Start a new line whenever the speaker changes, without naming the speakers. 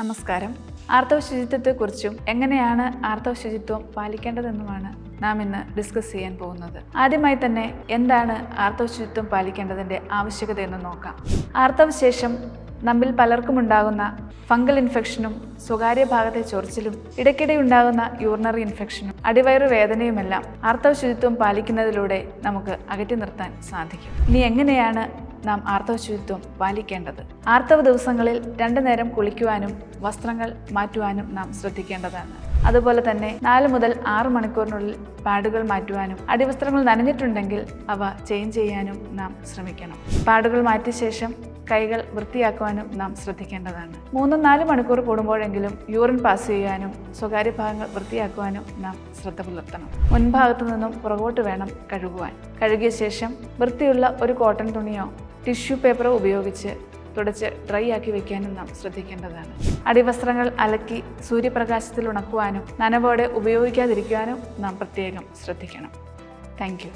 നമസ്കാരം. ആർത്തവ ശുചിത്വത്തെക്കുറിച്ചും എങ്ങനെയാണ് ആർത്തവ ശുചിത്വം പാലിക്കേണ്ടതെന്നുമാണ് നാം ഇന്ന് ഡിസ്കസ് ചെയ്യാൻ പോകുന്നത്. ആദ്യമായി തന്നെ എന്താണ് ആർത്തവ ശുചിത്വം പാലിക്കേണ്ടതിന്റെ ആവശ്യകത എന്ന് നോക്കാം. ആർത്തവശേഷം നമ്മിൽ പലർക്കും ഉണ്ടാകുന്ന ഫംഗൽ ഇൻഫെക്ഷനും സ്വകാര്യ ഭാഗത്തെ ചൊറിച്ചിലും ഇടയ്ക്കിടെ ഉണ്ടാകുന്ന യൂറിനറി ഇൻഫെക്ഷനും അടിവയറ് വേദനയുമെല്ലാം ആർത്തവ ശുചിത്വം പാലിക്കുന്നതിലൂടെ നമുക്ക് അകറ്റി നിർത്താൻ സാധിക്കും. ഇനി എങ്ങനെയാണ് നാം ആർത്തവശുചിത്വം പാലിക്കേണ്ടത്. ആർത്തവ ദിവസങ്ങളിൽ രണ്ടു നേരം കുളിക്കുവാനും വസ്ത്രങ്ങൾ മാറ്റുവാനും നാം ശ്രദ്ധിക്കേണ്ടതാണ്. അതുപോലെ തന്നെ നാല് മുതൽ ആറ് മണിക്കൂറിനുള്ളിൽ പാഡുകൾ മാറ്റുവാനും അടിവസ്ത്രങ്ങൾ നനഞ്ഞിട്ടുണ്ടെങ്കിൽ അവ ചേഞ്ച് ചെയ്യാനും നാം ശ്രമിക്കണം. പാഡുകൾ മാറ്റിയ ശേഷം കൈകൾ വൃത്തിയാക്കുവാനും നാം ശ്രദ്ധിക്കേണ്ടതാണ്. മൂന്നും നാല് മണിക്കൂർ കൂടുമ്പോഴെങ്കിലും യൂറിൻ പാസ് ചെയ്യാനും സ്വകാര്യ ഭാഗങ്ങൾ വൃത്തിയാക്കുവാനും നാം ശ്രദ്ധ പുലർത്തണം. മുൻഭാഗത്തു നിന്നും പുറകോട്ട് വേണം കഴുകുവാൻ. കഴുകിയ ശേഷം വൃത്തിയുള്ള ഒരു കോട്ടൺ തുണിയോ ടിഷ്യൂ പേപ്പർ ഉപയോഗിച്ച് തുടച്ച് ഡ്രൈ ആക്കി വെക്കാനും നാം ശ്രദ്ധിക്കേണ്ടതാണ്. അടിവസ്ത്രങ്ങൾ അലക്കി സൂര്യപ്രകാശത്തിൽ ഉണക്കുവാനും നനവോടെ ഉപയോഗിക്കാതിരിക്കുവാനും നാം പ്രത്യേകം ശ്രദ്ധിക്കണം. താങ്ക്